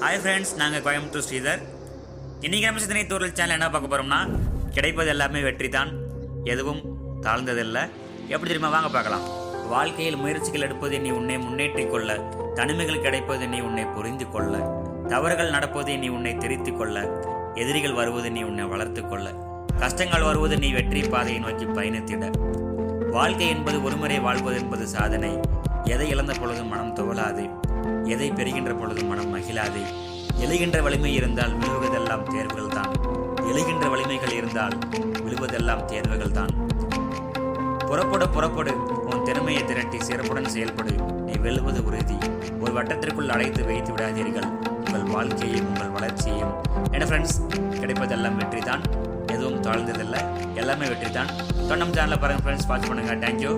Hi friends நாங்கள் கோயம்புத்தூர் ஸ்ரீதர். இன்றைக்கி நம்ம சிந்தனை தூரல் சேனல் என்ன பார்க்க போகிறோம்னா கிடைப்பது எல்லாமே வெற்றி தான் எதுவும் தாழ்ந்ததில்லை. எப்படி தெரியுமா? வாங்க பார்க்கலாம். வாழ்க்கையில் முயற்சிகள் எடுப்பது நீ உன்னை முன்னேற்றிக் கொள்ள தனிமைகள் கிடைப்பது நீ உன்னை புரிந்து கொள்ள தவறுகள் நடப்பது நீ உன்னை திருத்திக் கொள்ள எதிரிகள் வருவது நீ உன்னை வளர்த்து கொள்ள கஷ்டங்கள் வருவது நீ வெற்றி பாதையை நோக்கி பயணித்திட. வாழ்க்கை என்பது ஒருமுறை வாழ்வது என்பது சாதனை. எதை இழந்த பொழுதும் மனம் துவலாது எதை பெறுகின்ற பொழுதும் மனம் மகிழாது? எழுகின்ற வலிமை இருந்தால் விழுவதெல்லாம் தேர்வுகள் தான். எழுகின்ற வலிமைகள் இருந்தால் விழுவதெல்லாம் தேர்வுகள் தான். புறப்படு புறப்படு உன் திறமையை திரட்டி சிறப்புடன் செயல்படு. நீ வெல்வது உறுதி. ஒரு வட்டத்திற்குள் அழைத்து வைத்து விடாதீர்கள். உங்கள் வாழ்க்கையையும் உங்கள் வளர்ச்சியையும் என்ன ஃப்ரெண்ட்ஸ் கிடைப்பதெல்லாம் வெற்றி தான் எதுவும் தாழ்ந்ததில்லை. எல்லாமே வெற்றி தான் நம்ம சேனலில் பாருங்கள் ஃப்ரெண்ட்ஸ் பார்த்து பண்ணுங்கள் தேங்க்யூ